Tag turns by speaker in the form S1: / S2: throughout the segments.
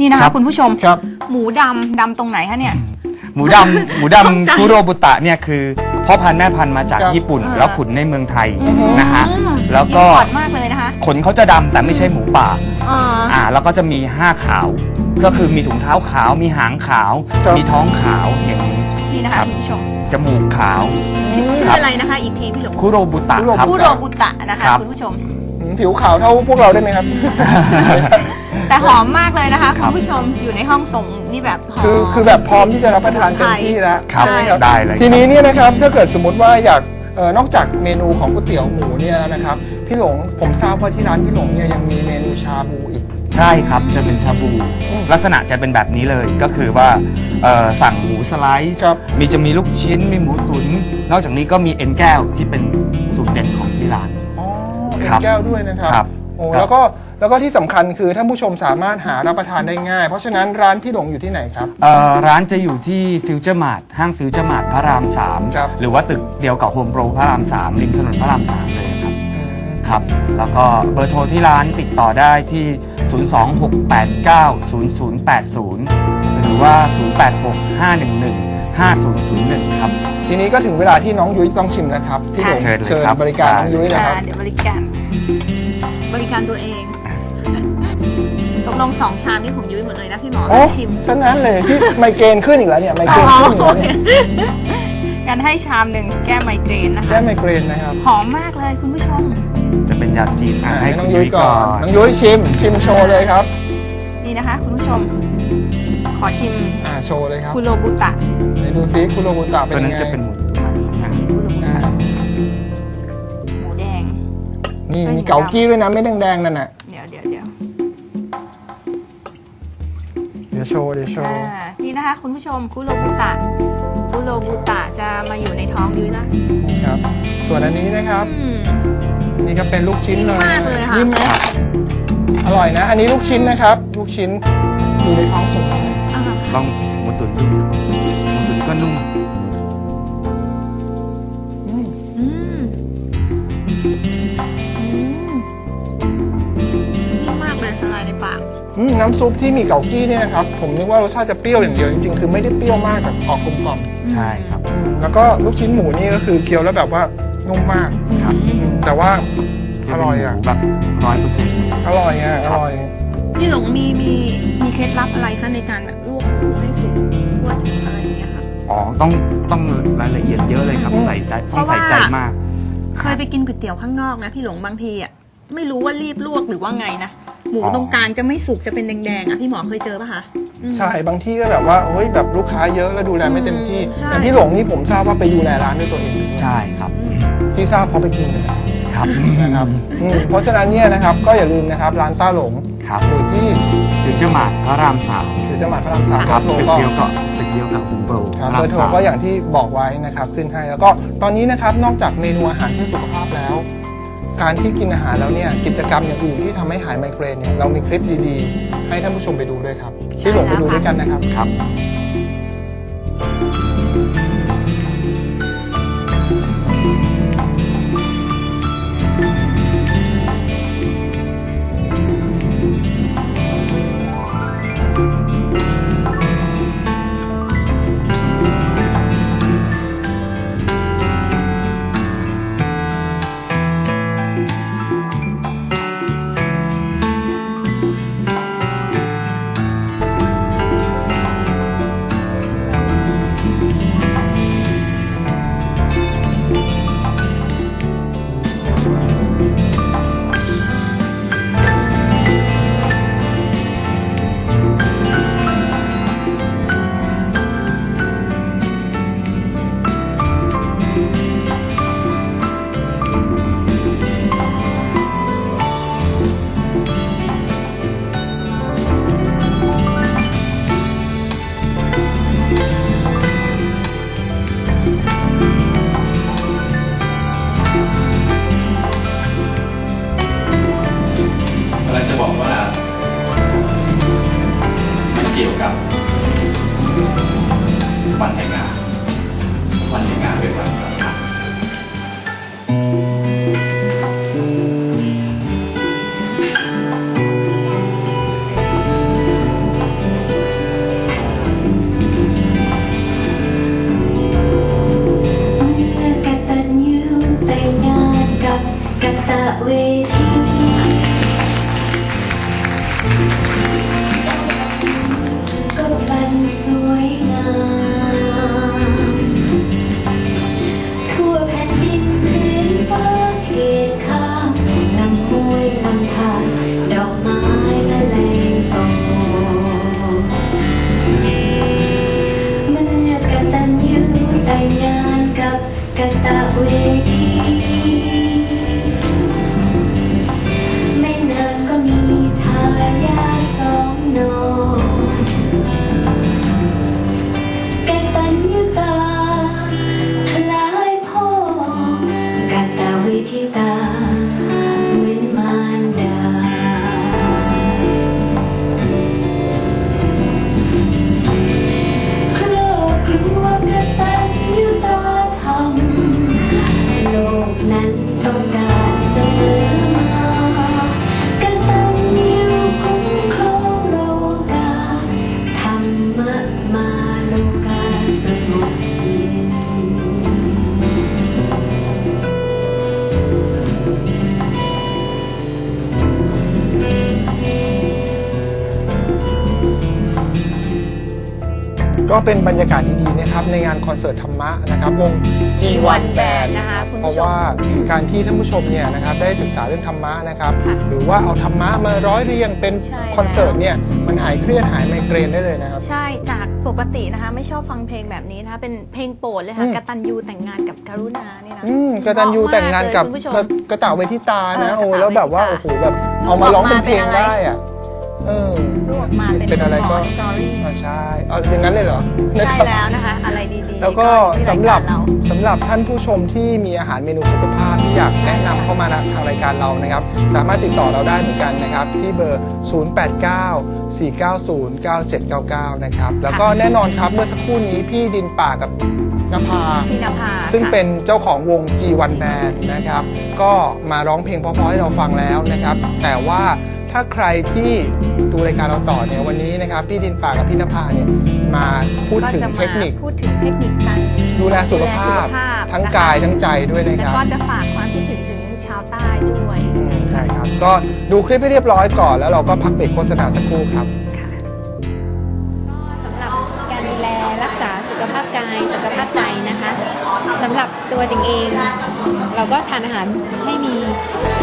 S1: นี่นะ
S2: ครั
S1: คะ
S2: บ
S1: คุณผู้ชม
S3: ครับ
S1: หมูดำดำตรงไหนคะเนี่ย
S2: หมูดำ หมู
S1: เข้าใจ
S2: ดำคุโรบุตะเนี่ยคือพ่อพันธุ์แม่พันธุ์มาจาก
S3: ครับ
S2: ญี่ปุ่น
S1: อ่า
S2: แล้วขุนในเมืองไทย
S1: อืม
S2: นะฮะแล้วก็
S1: อินพอร์ตมากเลยนะคะ
S2: ขนเขาจะดำแต่ไม่ใช่หมูป่า
S1: อ่า
S2: อ่าแล้วก็จะมีห้าขาว ก็คือมีถุงเท้าขาว มีหางขาว
S3: ครับ
S2: มีท้องขาวอย่างนี้
S1: นี่นะ
S2: ครั
S1: คะ
S2: บ
S1: คุณผู้ชม
S2: จมูกขาว
S1: ชื่อชื่อ
S2: ครับ
S1: อะไรนะคะ อีกทีพี่หลง
S2: คุโรบุตะ
S3: คุโร
S2: ครับ
S1: คุโรบุตะนะคะ
S2: ครับ
S1: คุณผู้ชม
S3: อืมผิวขาวเท่าพวกเราได้ไหมครับ
S1: แต่หอมมากเลยนะคะ
S2: ค
S1: คุ
S2: รั
S1: ณ
S2: บ
S1: ผู้ชมอยู่ในห้องส่งนี่แบบหอม
S3: คือคือแบบพร้อมที่จะรับประทานเต็มที่แล้ว
S2: ครับ
S3: ใช่ไหมครับ
S2: ได้เลย
S3: ทีนี้เนี่ยนะครับถ้าเกิดสมมติว่าอยากเอ่อนอกจากเมนูของก๋วยเตี๋ยวหมูเนี่ยแล้วนะครับพี่หลงผมทราบว่าที่ร้านพี่หลงเนี่ยยังมีเมนูชาบูอีก
S2: ใช่ครับจะเป็นชาบู
S3: อืม
S2: ลักษณะจะเป็นแบบนี้เลยก็คือว่าเอ่อสั่งหมูสไลซ์
S3: ครับ
S2: มีจะมีลูกชิ้นมีหมูตุ๋นนอกจากนี้ก็มีเอ็นแก้วที่เป็นสูตรเด็ดของที่ร้าน
S3: อ๋อเอ็
S2: ครั
S3: น
S2: บ
S3: แก้วด้วยนะครับ
S2: ครับ
S3: โอ้
S2: ครับ
S3: แล้วก็ แล้วก็ที่สำคัญคือท่านผู้ชมสามารถหารับประทานได้ง่าย เพราะฉะนั้นร้านพี่หลงอยู่ที่ไหนครับ
S2: เอ่อร้านจะอยู่ที่ฟิวเจอร์มาร์ทห้างฟิวเจอร์มาร์ทพระราม
S3: ครับ
S2: 3 หรือว่าตึกเดียวกับโฮมโปรพระราม 3 ริมถนนพระราม 3 เลยครับครับ แล้วก็เบอร์โทรที่ร้านติดต่อได้ที่ 026890080 หรือว่า 0865115001 ครับ
S3: ทีนี้ก็ถึงเวลาที่น้องยุ้ยต้องชิมแล้วครับพี่หลง
S2: เชิญเลย
S3: เชิญ
S2: ครับ
S3: บริการน้องยุ้ยนะ
S1: อ่า
S3: ครับ
S1: เดี๋ยวบริการ บริการตัวเองตก ลงสองชามนี่ผมยุ้ยหมดเลยนะพี่หมอ
S3: โอ้
S1: ชิม
S3: ซะงั้นเลยที่ไมเกรนขึ้นอีกแล้วเนี่ยไมเกรนขึ้นอีกแล้วเนี่ย
S1: การให้ชามหนึ่งแก้ไมเกรนนะคะ
S3: แก้ไมเกรนนะครับ
S1: หอมมากเลยคุณผู้ชม
S2: จะเป็นยาจีนอะ
S3: อะ
S2: ให้
S3: ให้น้
S2: คุ
S3: อง
S2: ณ
S3: ยุ้
S2: ยุ้
S3: ย
S2: ย
S3: ก่
S2: ก่
S3: อ
S2: อนน
S3: น้องยุ้ยชิม ชิมโชว์เลยครับ
S1: นี่นะคะ คุณผู้ชม ขอชิม
S3: อ่าโชว์เลยครับ
S1: คุโรบุตะ
S3: ไหนดูซิคุโรบุตะเป็น
S2: ตัว
S3: ยั
S2: นั้
S3: ง
S2: น
S3: ไง
S2: จะเป็นหมู
S1: อันนี้คุโรบุ
S3: อ่า
S1: ตะหมูแดง
S3: นี่
S1: เอ้ย
S3: มีเกากี้ด้วยนะไม่แดงๆนั่นน่ะ โชว์เดี๋ยวโช
S1: อ่า
S3: ว์
S1: นี่นะคะคุณผู้ชมคุโรบุตะคุโรบุตะจะมาอยู่ในท้องยุ้ยละ
S3: ครับ ส่วนอันนี้นะครับ
S1: อืม
S3: นี่ก็เป็นลูกชิ้นเลย
S1: มากเลยค่ะ
S3: นิ่มไหมอร่อยนะ อันนี้ลูกชิ้นนะครับ ลูกชิ้นอยู่ในท้องผม
S1: อ่า
S2: ลองหมูตุ๋นดูหมูตุ๋นก็นุ่ม
S3: อืม
S1: น้ำ
S3: ซุปที่มีเกากี้เนี่ยนะครับผมนึกว่ารสชาติจะเปรี้ยวอย่างเดียวจริงๆคือไม่ได้เปรี้ยวมากแบบออกกลมกล่อม
S2: ใช่ครับ
S3: อืมแล้วก็ลูกชิ้นหมูนี่ก็คือเคี้ยวแล้วแบบว่านุ่มมาก
S2: ครับ
S3: อืมแต่ว่าอร่อยอะ
S2: แบบร้อยเปอร์เซ็นต์
S3: อร่อยอะอร่อย
S1: พี่หลงมีมีมีเคล็ดลับอะไรคะในการแบบลวกหมูให้สุกทั่วถึงอะไรอย่างเงี้ยค่ะ
S2: อ๋อต้องต้องรายละเอียดเยอะเลยครับ
S3: อืม
S2: ใส่ใจต้
S1: เพ
S2: อง
S1: ราะว่า
S2: ใส่ใจมาก
S1: เคยไปกินก๋วยเตี๋ยวข้างนอกนะ พี่หลงบางทีอะ ไม่รู้ว่ารีบลวกหรือว่าไงนะ หมู
S2: อ๋อ
S1: ตรงกลางจะไม่สุกจะเป็นแดงๆอะพี่หมอเคยเจอปะคะอืม
S3: ใช่บางที่ก็แบบว่าเฮ้ยแบบลูกค้าเยอะแล้วดูแลไม่เต็มที่
S1: ใช่
S3: อย่างพี่หลงนี่ผมทราบว่าไปดูแลร้านด้วยตัวเอง
S2: ใช่ครับ
S3: ที่ทราบเพราะไปกินเลย
S2: ครับ
S3: นะครับอืมเพราะฉะนั้นเนี่ยนะครับก็อย่าลืมนะครับร้านต้าหลง
S2: ครับ
S3: อยู่ที่
S2: ฟิวเจอร์มาร์ทพระรามสาม
S3: อยู่จังหวัดพระรามสาม
S2: ครับ
S3: โทร
S2: ตึก
S3: ก็
S2: เดียวกับตึกเดียวกับคุณโปร
S3: ครับ
S2: พระ
S3: เบ
S2: รา
S3: อ
S2: ม
S3: ร์โทร
S2: สาม
S3: ก็อย่างที่บอกไว้นะครับขึ้นให้แล้วก็ตอนนี้นะครับนอกจากเมนูอาหารเพื่อสุขภาพแล้ว การที่กินอาหารแล้วเนี่ยกิจกรรมอย่างอื่นที่ทำให้หายไมเกรนเนี่ยเรามีคลิปดีๆ ให้ท่านผู้ชมไปดูด้วยครับ
S1: ใช่
S3: ที่หลงไป
S1: แล้ว
S3: ดู
S1: ค่ะ
S3: ด้วยกันนะครับ
S2: ครับ
S4: ส
S5: ว ต้อ
S3: ก็เป็นบรรยากาศดีๆนะครับในงานคอนเสิร์ตธรรมะนะครับวง G1 Band
S1: นะคะคุณ
S3: เพ
S1: ผู้
S3: ราะ
S1: ชม
S3: ว่าการที่ท่านผู้ชมเนี่ยนะครับได้ศึกษาเรื่องธรรมะนะครับ
S1: ค่ะ
S3: หรือว่าเอาธรรมะมาร้อยเรียงเป็น
S1: ใช่
S3: คอนเสิร์ตเนี่ยมันหายเครียดหายไมเกรนได้เลยนะครับ
S1: ใช่จากปกตินะคะ ไม่ชอบฟังเพลงแบบนี้นะคะ เป็นเพลงโปรดเลยค่ะ
S3: อืม
S1: กตัญญูแต่งงานกับการุณาเนี่ยนะ
S3: อืมกตัญญูแต่งงานกับ
S1: เหมะมเลยคุณผู้ชม
S3: กระกระต่ายเวทิตานะ
S1: เออ
S3: โอ้
S1: กระต่าย
S3: แล้วแบบว่า
S1: เว
S3: โอ้
S1: ทิตา
S3: โหแบบเอามาร้องเป็นเพลง
S1: รูปออกมาเป็นอะไร
S3: ได้อะ เออ
S1: รูปออกมาเป็น
S3: เป็นอะไรก็
S1: สตอรี่
S3: อ่าใช่เอาอย่างนั้นเลยเหรอนะ
S1: ใช่
S3: ครับ
S1: แล้วนะคะ อะไรดีๆ
S3: แล้วก็
S1: ที่
S3: สำหรับา
S1: ยกาเรา
S3: สำหรับท่านผู้ชมที่มีอาหารเมนูสุขภาพที่อยากแนะนำเข้ามาทางรายการเรานะครับ สามารถติดต่อเราได้เหมือนกันนะครับ ที่เบอร์ 0894909799 นะครับ แล้วก็แน่นอนครับเมื่อสักครู่นี้พี่ดินป่ากับนภา
S1: พี่นภา
S3: ซึ่ง
S1: ค่ะ
S3: เป็นเจ้าของวง G1 Band นะครับ ก็มาร้องเพลงเพราะๆให้เราฟังแล้วนะครับ แต่ว่า ถ้าใครที่ดูรายการเราต่อเนี่ยวันนี้นะครับพี่ดินป่ากับพี่นภาเนี่ยมาพูดถึง
S1: ก็จะมา
S3: เทคนิค
S1: พูดถึงเทคนิคการ
S3: ดูแลสุขภาพ
S1: ดูแลสุขภาพ
S3: ทั้ง
S1: นะคะ
S3: กายทั้งใจด้วยนะ
S1: แล้ว
S3: ครับ
S1: ก็จะฝากความคิดถึงถึงชาวใต้ด้วย
S3: อืมใช่ครับ ก็ดูคลิปให้เรียบร้อยก่อน แล้วเราก็พักเบรกโฆษณาสักครู่ครับ
S1: ค่ะ
S6: ก็สำหรับการดูแลรักษาสุขภาพกายสุขภาพใจนะคะสำหรับตัวติงเอง เราก็ทานอาหารให้มี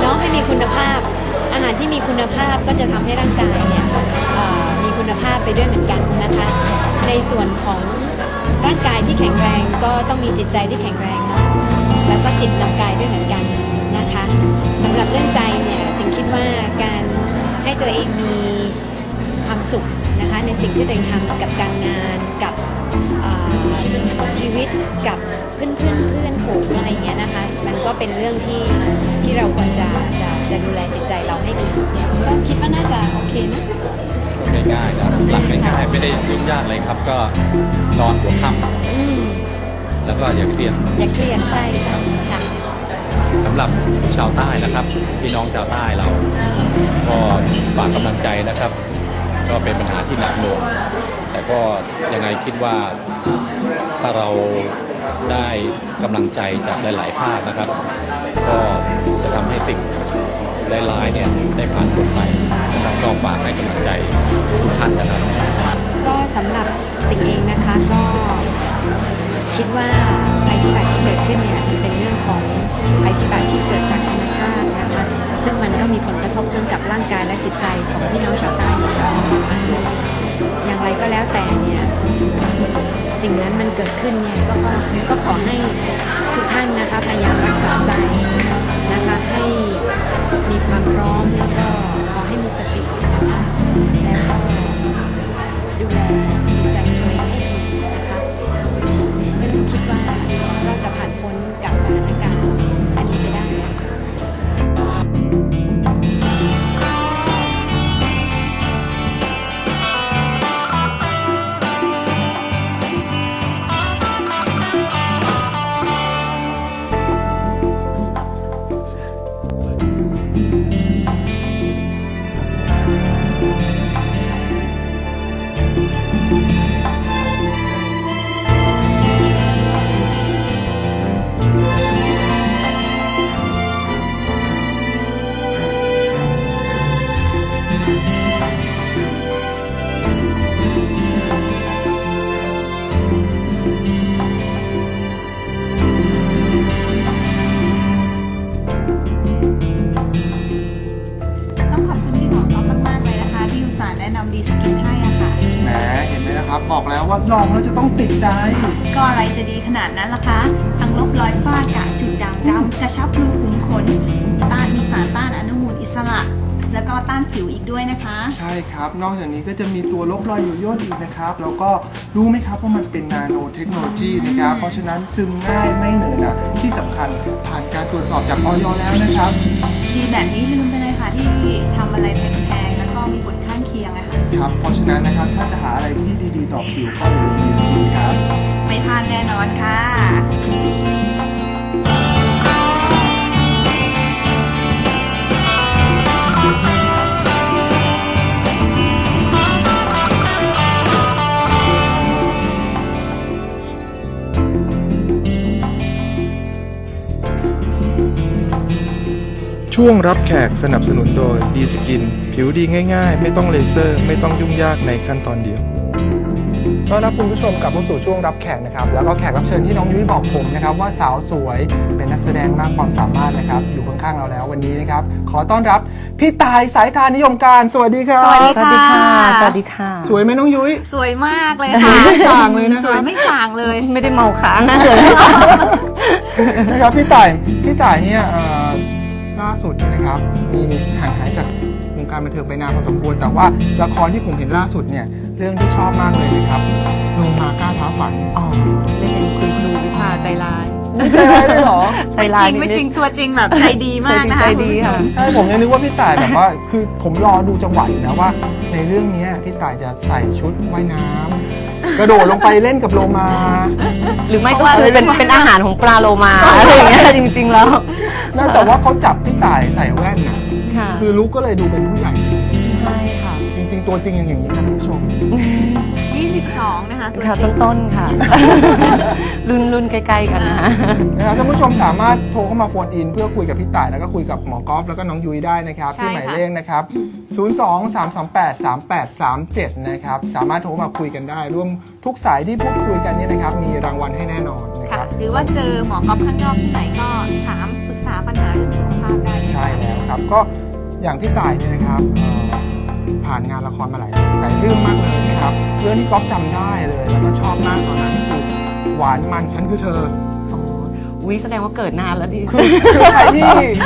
S6: เนาะให้มีคุณภาพ อาหารที่มีคุณภาพก็จะทำให้ร่างกายเนี่ยมีคุณภาพไปด้วยเหมือนกันนะคะ ในส่วนของร่างกายที่แข็งแรงก็ต้องมีจิตใจที่แข็งแรงเนาะแล้วก็จิตนำกายด้วยเหมือนกันนะคะสำหรับเรื่องใจเนี่ยติงคิดว่าการให้ตัวเองมีความสุขนะคะในสิ่งที่ตัวเองทำกับการงานกับชีวิตกับเพื่อนเพื่อนเพื่อนฝูงอะไรอย่างเงี้ยนะคะ ก็เป็นเรื่องที่ที่เราควรจะจะจะดูแลจิตใจเราให้ดีก็คิดว่าน่าจะโอเคนะ
S4: ง่ายๆนะหลักง่ายๆไม่ได้ยุ่งยากเลยครับ ก็นอนหัวค่
S6: อืมำ
S4: แล้วก็อย่าเครียด
S6: อย่าเครียดใช่ใช่ค่ะ
S4: สำหรับชาวใต้นะครับ พี่น้องชาวใต้เรา ก็ฝากกำลังใจนะครับ ก็เป็นปัญหาที่หนักหน่วงแต่ก็ยังไงคิดว่า ถ้าเราได้กำลังใจจากหลาย ๆ ภาคนะครับ ก็จะทำให้สิ่งหลายๆเนี่ยได้ผ่านพ้นไปนะครับก็ฝากให้กำลังใจทุกท่านนะครับ
S6: ก็สำหรับติ่งเองนะคะก็คิดว่าภัยพิบัติที่เกิดขึ้นเนี่ยมันเป็นเรื่องของภัยพิบัติที่เกิดจากธรรมชาตินะคะซึ่งมันก็มีผลกระทบทั้งกับร่างกายและจิตใจของพี่น้องชาวใต้อยู่แล้ว อย่างไรก็แล้วแต่เนี่ยสิ่งนั้นมันเกิดขึ้นเนี่ยก็ขอก็ขอให้ทุกท่านนะคะพยายามรักษาใจนะคะให้มีความพร้อมแล้วก็ขอให้มีสตินะคะแล้วก็ดูแล
S3: อกแล้วว่าลองแล้วจะต้องติดใจ
S1: ก็อะไรจะดีขนาดนั้นล่ะคะ ทั้งลบรอยฝ้ากระจุดด่างดำกระชับรูขุมขน ต้านมีสารต้านอนุมูลอิสระ แล้วก็ต้านสิวอีกด้วยนะคะ
S3: ใช่ครับ นอกจากนี้ก็จะมีตัวลบรอยอยู่ย่นอีกนะครับ แล้วก็รู้ไหมครับว่ามันเป็นนาโนเทคโนโลยีนะครับ เพราะฉะนั้นซึมง่ายไม่เหนอะหนะที่สำคัญผ่านการตรวจสอบจากออยแล้วนะครับ
S1: ดีแบบนี้ลืมไปเลยค่ะที่ทำอะไรแพงๆแล้วก็มีผล ข้างเคียงอะค่ะ
S3: ครับเพราะฉะนั้นนะครับถ้าจะหาอะไรที่ดีๆต่อผิวก็อย่าลืมดีสกินครับ
S1: ไม่พลาดแน่นอนค่ะ
S3: ช่วงรับแขกสนับสนุนโดยดีสกิน ผิวดีง่ายๆ ไม่ต้องเลเซอร์ ไม่ต้องยุ่งยากในขั้นตอนเดียวต้อนรับคุณผู้ชมกลับเข้าสู่ช่วงรับแขกนะครับ แล้วก็แขกรับเชิญที่น้องยุ้ยบอกผมนะครับ ว่าสาวสวยเป็นนักแสดงมากความสามารถนะครับ อยู่ข้างๆเราแล้ววันนี้นะครับ ขอต้อนรับพี่ตายสายทานนิยมการสวัสดีครับ
S1: สวัสดี
S5: สวัสดีค่ะ สวัสดีค่ะ
S3: สวยไหมน้องยุ้ย
S1: สวยมากเลย
S3: ส
S1: ค่ะ
S3: วยไม่ส่างเลยนะครับ
S1: สวยไม่ส่างเลย
S5: ไม่ได้เมาค้างนะเลย
S3: นะครับพี่ต่ายพี่ต่ายเนี่ยเอ่อ ล่าสุดเนี่ยนะครับมีห่างหายจากวงการบันเทิงไปนานพอสมควร แต่ว่าละครที่ผมเห็นล่าสุดเนี่ยเรื่องที่ชอบมากเลยนะครับลงมากล้าท้าฝัน
S5: อ๋อเล่นเป็นคุณครูวิภาใจร้าย
S3: ใช่ไหมได้หรอ
S5: ใจ
S1: ไม่
S5: ร้า
S1: จ
S5: ย
S1: ริงไม่จริง
S5: นิด
S1: ตัวจริงแบบใจดีมากนะคะ
S5: ใจ
S1: คุณ
S5: ดี
S1: ผู้ช
S5: ค่ะ
S1: ม
S3: ใช่ผมยังนึกว่าพี่ต่ายแบบว่า คือผมรอดูจังหวะอยู่นะว่า ในเรื่องเนี้ยพี่ต่ายจะใส่ชุดว่ายน้ำ กระโดดลงไปเล่นกับโลมา
S5: ๆหรือไม่ก็คือเป็นเป็นอาหารของปลาโลมาอะไรอย่างเงี้ยจริง ๆ แล้ว
S3: น่าแต่ว่าเขาจับพี่ต่ายใส่แว่นน่ะ
S5: ค่ะ
S3: คือลุกก็เลยดูเป็นผู้ใหญ่
S5: ใช่ค่ะ
S3: จริง ๆ ตัวจริงอย่างนี้นะคุณผู้ชม
S1: 22 นะคะตัว
S5: ค่ะ
S1: จริง
S5: ต้นๆค่ะ รุ่นรุ่นใกล้ๆกันนะ
S3: นะครับท่านผู้ชมสามารถโทรเข้ามาโฟนอิน เพื่อคุยกับพี่ต่ายแล้วก็คุยกับหมอกอล์ฟแล้วก็น้องยุ้ยได้นะครับ
S1: ใช่
S3: ที่หมาย
S1: ค่ะ
S3: เลขนะครับ 02 328 3837 นะครับสามารถโทรมาคุยกันได้ร่วมทุกสายที่พูดคุยกันเนี่ยนะครับมีรางวัลให้แน่นอนนะค
S1: ค่ะ
S3: รับ
S1: หรือว่าเจอหมอกอฟข้างนอกที่ไหนก็ถามปรึกษาปัญหาเรื่องสุขภาพได้เลย
S3: ใช่แล้วครับก็อย่างพี่ต่ายเนี่ยนะครับเอ่อผ่านงานละครมาหลายหลายเรื่องมากเลยนะ ครับเรื่องที่ก๊อฟจำได้เลย แล้วก็ชอบมากตอนนั้นคือหวานมันฉันคือเธอ
S5: อ๋อวิแสดงว่าเกิดนานแล้วดิ
S3: คือคือใครที่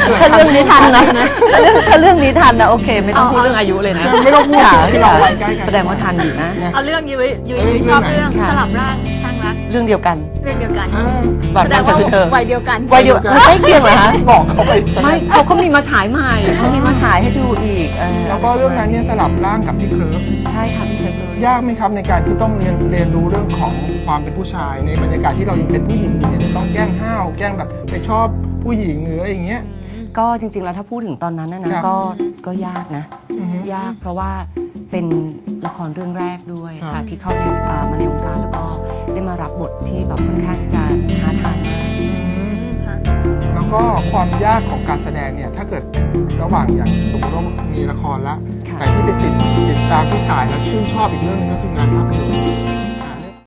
S3: เกิด
S5: ถ้า
S3: ทัน
S5: เรื่องนี้ทันนะถ้าเรื่องถ้าเรื่องนี้ทันนะโอเค ไม่ต้องพูดเรื่องอายุเลยนะ
S3: ไม่ต้องพูด
S5: ค่ะ
S3: ที่เราวัยใกล้กัน
S5: แสดงว่าทันอยู่นะ
S1: เอาเรื่องยุ้ยยุ้ย
S3: เอ้ย
S1: ยุ้ยชอบ
S3: เรื่องไหน
S1: เรื่อง
S5: ค่ะ
S1: สลับร่างสร้างรัก
S5: เรื่องเดียวกัน
S1: เรื่องเดียวกัน
S3: อ่า
S5: แบบ
S1: แสด
S5: นั้น
S1: ง
S5: จะ
S1: ว่า
S5: คือเธอ
S1: วัยเดียวกัน
S5: วัยเดียวไม่ใกล้เคียงเหรอคะ
S3: บอกเขาไปซะ
S5: ไม่เขาก็มีมาฉายใหม่เขามีมาฉายให้ดูอีกเออ
S3: แล้วก็เรื่องนั้นเนี่ยสลับร่างกับพี่เคิร์ฟ
S5: ใช่ค่ะพี่เคยเลย
S3: ยากไหมครับในการที่ต้องเรียนเรียนรู้เรื่องของความเป็นผู้ชาย ในบรรยากาศที่เรายังเป็นผู้หญิงอยู่เนี่ยจะต้องแกล้งห้าวแกล้งแบบไปชอบผู้หญิงหรืออะไรอย่างเงี้ย
S5: ก็จริง ๆ แล้วถ้าพูดถึงตอนนั้นนะนะครับ ก็ก็ยากนะ
S3: อือฮึ
S5: ยากเพราะว่าเป็นละครเรื่องแรกด้วย
S3: ครั
S5: ค่ะ
S3: บ
S5: ที่เข้าในอ่ามาในวงการแล้วก็ ได้มารับบทที่แบบค่อนข้างที่จะท้าทายมาก
S1: ค่ะ
S3: แล้วก็ความยากของการแสดงเนี่ยถ้าเกิดระหว่างอย่างสมมติว่ามีละครแล้ว
S5: ค่ะ
S3: แต่ที่ไปติดติดตามพี่ต่ายแล้วชื่นชอบอีกเรื่องหนึงก็คืองานภาพ